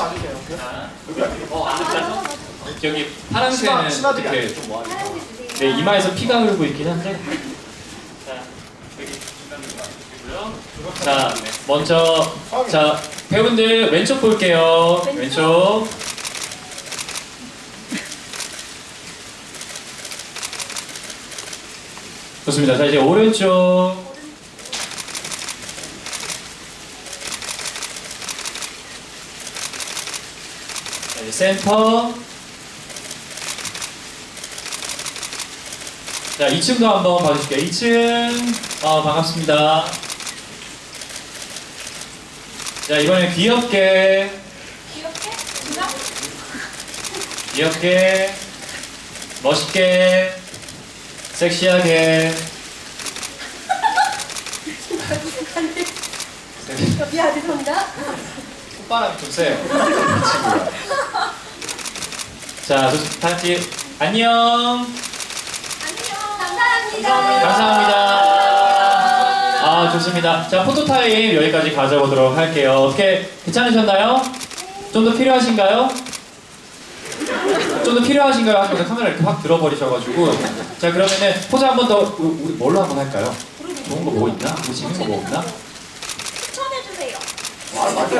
와주세요. 여기 신화, 파란색은 신화들이 이렇게. 좀 뭐하지? 네, 이마에서 피가 흐르고 있긴 한데. 자, 여기 중간으로 와주시고요. 자, 먼저 자 배우분들 왼쪽 볼게요. 왼쪽. 좋습니다. 자 이제 오른쪽. 자, 이제 센터. 자, 2층도 한번 봐주실게요. 2층. 아, 반갑습니다. 자, 이번엔 귀엽게, 귀엽게? 진짜? 귀엽게, 멋있게, 섹시하게. 미안 죄송합니다. 콧바람이 좀 세요. 자, 좋- 다 같이 안녕. 안녕. 감사합니다. 감사합니다. 아, 좋습니다. 자, 포토타임 여기까지 가져보도록 할게요. 어떻게 괜찮으셨나요? 좀 더 필요하신가요? 좀 더 필요하신가요? 하시면서 카메라 이렇게 확 들어버리셔가지고. 자, 그러면은 포즈 한 번 더, 우- 우리 뭘로 한번 할까요? 좋은 거 뭐 있나? 뭐 재밌는 거 뭐 없나? 추천해주세요. 자, 그,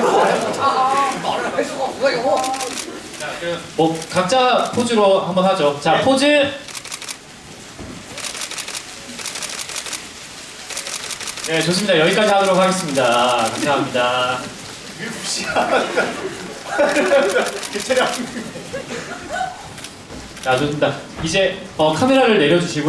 뭐, 각자 포즈로 한번 하죠. 자, 포즈. 네, 좋습니다. 여기까지 하도록 하겠습니다. 감사합니다. 왜 무시하니까. 개체량. 자, 좋습니다. 이제 어, 카메라를 내려주시고.